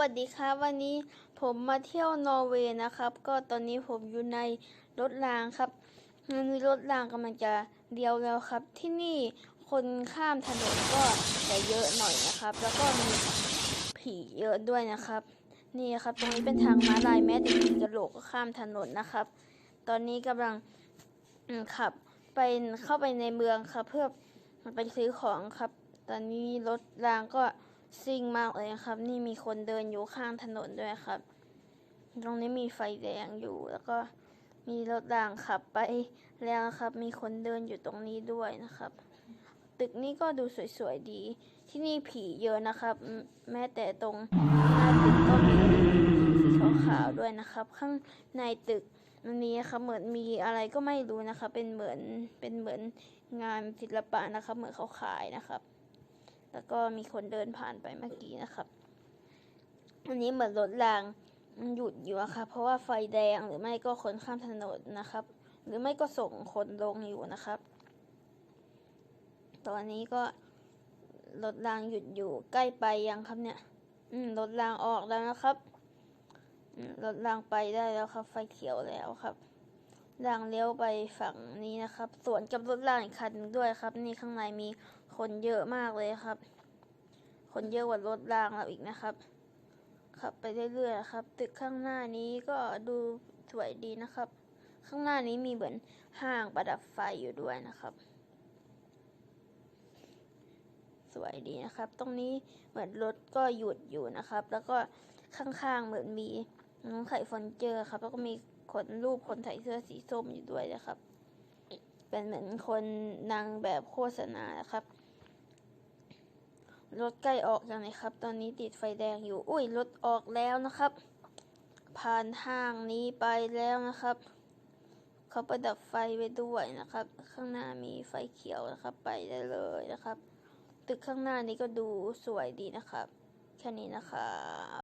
วัสดีครับวันนี้ผมมาเที่ยวนอร์เวย์นะครับ ก็ตอนนี้ผมอยู่ในรถรางครับมีรถรางกำลังจะเดียวแล้วครับ ที่นี่คนข้ามถนนก็จะเยอะหน่อยนะครับ แล้วก็มีผีเยอะด้วยนะครับ นี่ครับตรงนี้เป็นทางม้าลายแม้แต่ผีกระโหลกก็ข้ามถนนนะครับ ตอนนี้กำลังขับไปเข้าไปในเมืองครับ เพื่อไปซื้อของครับ ตอนนี้รถรางก็ ซิ่งมากเลยครับ นี่มีคนเดินอยู่ข้างถนนด้วยครับ ตรงนี้มีไฟแดงอยู่แล้วก็มีรถรางขับไปแล้วครับ มีคนเดินอยู่ตรงนี้ด้วยนะครับ ตึกนี้ก็ดูสวยๆดี ที่นี่ผีเยอะนะครับ แม้แต่ตรงหน้าตึกก็มีสีขาวๆด้วยนะครับ ข้างในตึกอันนี้นะครับเหมือนมีอะไรก็ไม่รู้นะครับเป็นเหมือนเป็นเหมือนงานศิลปะนะครับ เหมือนเขาขายนะครับ แล้วก็มีคนเดินผ่านไปเมื่อกี้นะครับ อันนี้เหมือนรถรางหยุดอยู่อะครับเพราะว่าไฟแดงหรือไม่ก็คนข้ามถนนนะครับ หรือไม่ก็ส่งคนลงอยู่นะครับ ตอนนี้ก็รถรางหยุดอยู่ใกล้ไปยังครับเนี่ย อืมรถรางออกแล้วนะครับรถรางไปได้แล้วครับ ไฟเขียวแล้วครับ รางเลี้ยวไปฝั่งนี้นะครับ สวนกับรถรางอีกคันด้วยครับ นี่ข้างในมีคนเยอะมากเลยครับ คนเยอะกว่ารถรางเราอีกนะครับขับไปเรื่อยๆครับ ตึกข้างหน้านี้ก็ดูสวยดีนะครับ ข้างหน้านี้มีเหมือนห้างประดับไฟอยู่ด้วยนะครับ สวยดีนะครับ ตรงนี้เหมือนรถก็หยุดอยู่นะครับ แล้วก็ข้างๆเหมือนมีน้องไข่ฟอนเจอร์ครับ แล้วก็มี คนรูปคนใส่เสื้อสีส้มอยู่ด้วยนะครับ เป็นเหมือนคนนางแบบโฆษณานะครับรถใกล้ออกยังไงครับ ตอนนี้ติดไฟแดงอยู่ อุ้ยรถออกแล้วนะครับ ผ่านทางนี้ไปแล้วนะครับ เขาประดับไฟไว้ด้วยนะครับ ข้างหน้ามีไฟเขียวนะครับ ไปได้เลยนะครับ ตึกข้างหน้านี้ก็ดูสวยดีนะครับ แค่นี้นะครับ